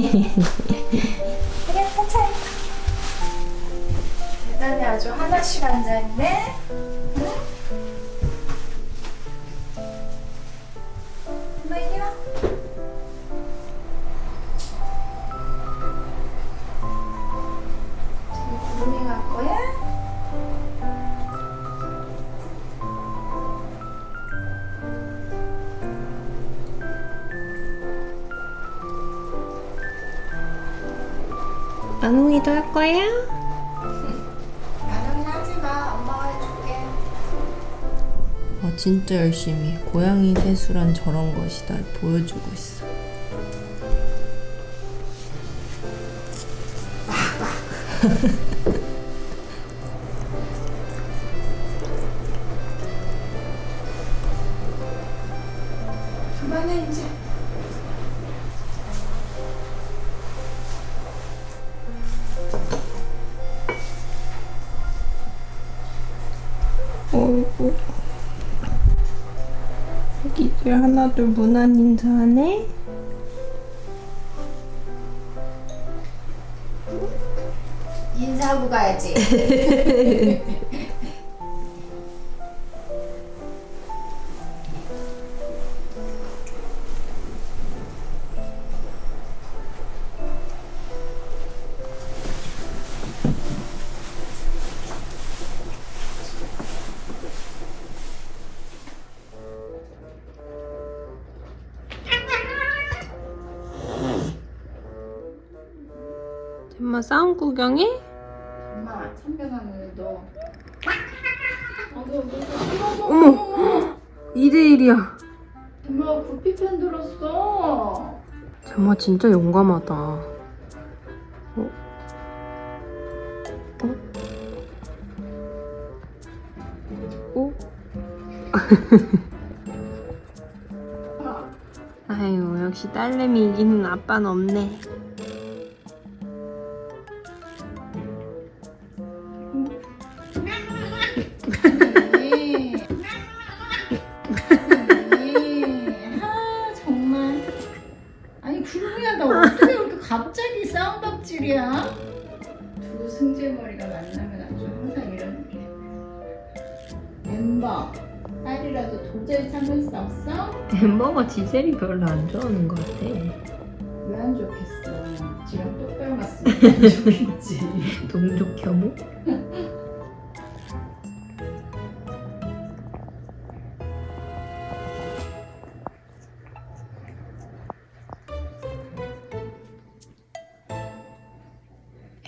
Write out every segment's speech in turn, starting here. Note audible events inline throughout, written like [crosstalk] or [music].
그래 하자. 대단히 아주 하나씩 앉아있네. 만웅이도 할 거야? 나는 하지 마. 엄마가 해줄게. 아 진짜 열심히 고양이 세수란 저런 것이다 보여주고 있어. 어이구. 애기들 하나둘 무난 인사하네. 인사하고 가야지. [laughs] 엄마 싸움 구경해? 엄마 참견하는 너. 어머, 어머. 2대1이야. 엄마 구피 편 들었어. 정말 진짜 용감하다. 어? 어? 어? [laughs] 아유, 역시 딸내미 이기는 아빠는 없네. 구름이야 너 어떻게 그렇게 갑자기 싸움박질이야? 두 승질머리가 만나면 아주 항상 이런 게. 멤버 딸이라도 도저히 참을 수 없어? 햄버거 지셀이 별로 안 좋아하는 것 같아. 왜 안 좋겠어? 지금 똑 닮았으면 안 좋겠지. 동족 혐오? [laughs]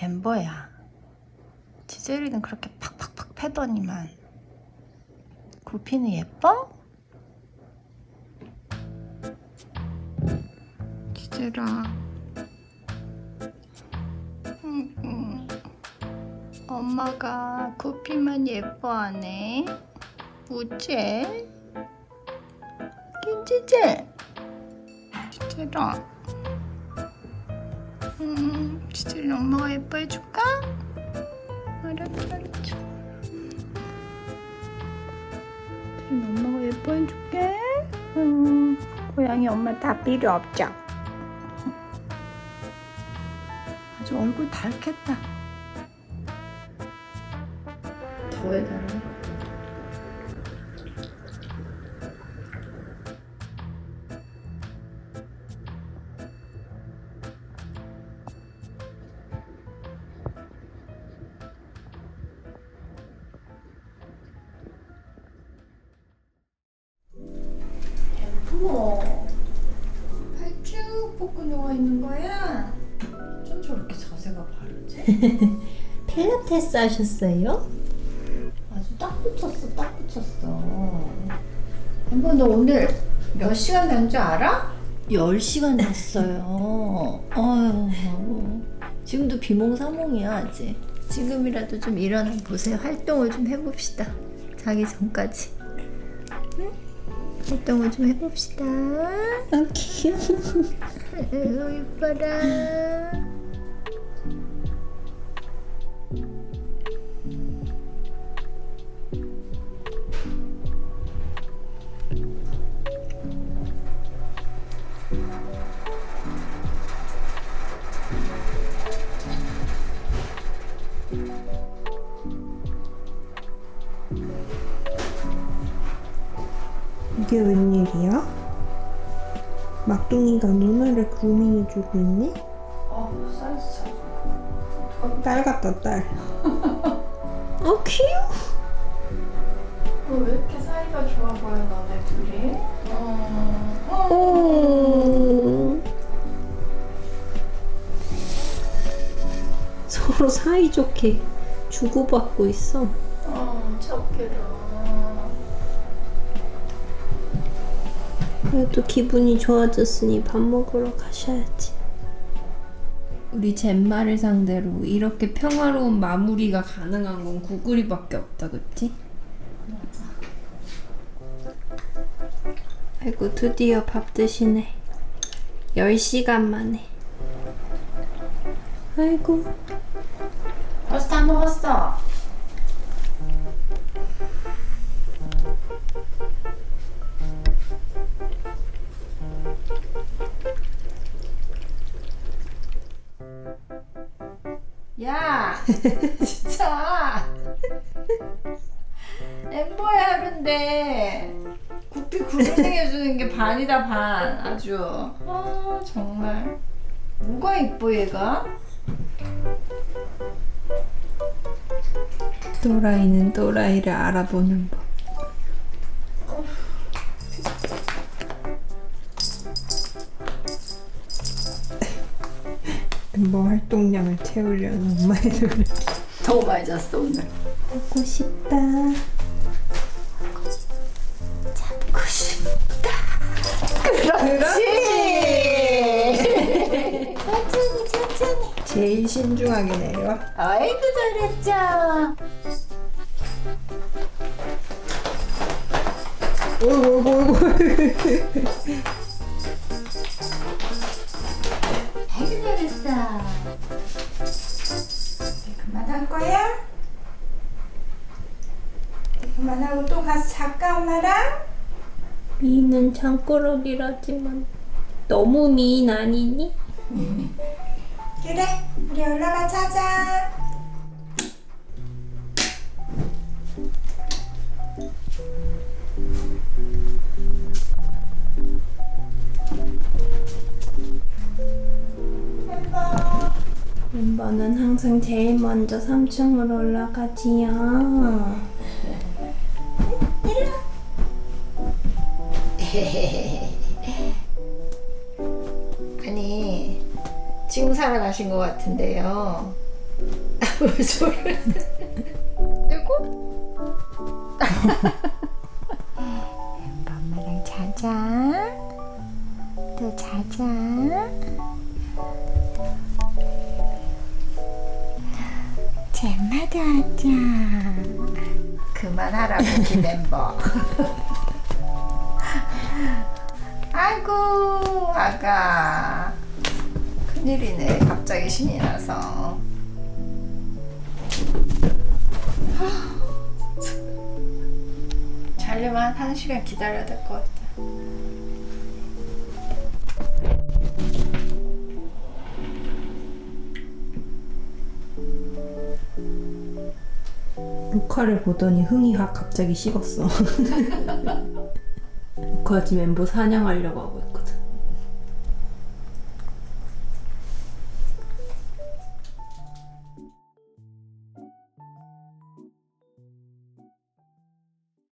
엠버야. 지젤이는 그렇게 팍팍팍 패더니만 구피는 예뻐? 지젤아. 음, 음. 엄마가 구피만 예뻐하네. 우째? 김지젤. 지젤아. 음, 지젤이 엄마가 예뻐해줄까? 알았어, 알았어. 지젤이 엄마가 예뻐해줄게. 음, 고양이 엄마 다 필요 없죠? 아주 얼굴 닳겠다. 더 해달라. 뻗고 누워 있는 거야? 좀 저렇게 자세가 바르지? [laughs] 필라테스 하셨어요? 아주 딱 붙였어, 딱 붙였어. 엠버 너 오늘 몇 시간 잔줄 알아? 10시간 잤어요. 아유, 지금도 비몽사몽이야, 아직. 지금이라도 좀 일어나 보세요. 활동을 좀 해봅시다. 자기 전까지. 응? 활동을 좀 해봅시다. 아, 귀여워. 이뻐라. 이게 웬일이야? 막둥이가 누나를 그루밍해주고 있니? 어 사이즈 잘. 딸 같다 딸. [laughs] 어 귀여워. 왜 이렇게 사이가 좋아 보여 너네 둘이? 어. 어. 오. [laughs] 서로 사이좋게 주고받고 있어. 어 착해라. 그래도 기분이 좋아졌으니 밥 먹으러 가셔야지. 우리 젠마를 상대로 이렇게 평화로운 마무리가 가능한 건 구글이밖에 없다, 그치? 아이고 드디어 밥 드시네. 10시간 만에. 아이고 벌써 다 먹었어. 야, [laughs] 진짜. 엠버의 하루인데 구피 구르등 해주는 게 반이다 반. 아주. 아 정말. 뭐가 이뻐 얘가? 또라이는 또라이를 알아보는 법. 활동량을 채우려는 엄마의 노력. 너무 많이 잤어 오늘 먹고 싶다. 잡고 싶다 그렇지 천천히 천천히 제일 신중하게 내려. 아이고 잘했죠 어이구 어이구. 아이고 그만하고 또 가서 잠까 엄마랑? 미는 장꾸러기라지만 너무 미인 아니니? 그래 우리 올라가 자자 멤버는 항상 제일 먼저 3층으로 올라가지요. 지금 살아나신 것 같은데요. [laughs] 왜 소리를 그리고 엄마랑 자자. 또 자자. 잼마도 하자. 그만하라고 기멤버. [laughs] 아이고 아가 큰일이네 갑자기 신이 나서 자려면 한 1시간 기다려야 될 것 같아 루카를 보더니 흥이 확 갑자기 식었어. [laughs] 루카 지금 멤버 사냥하려고 하거든.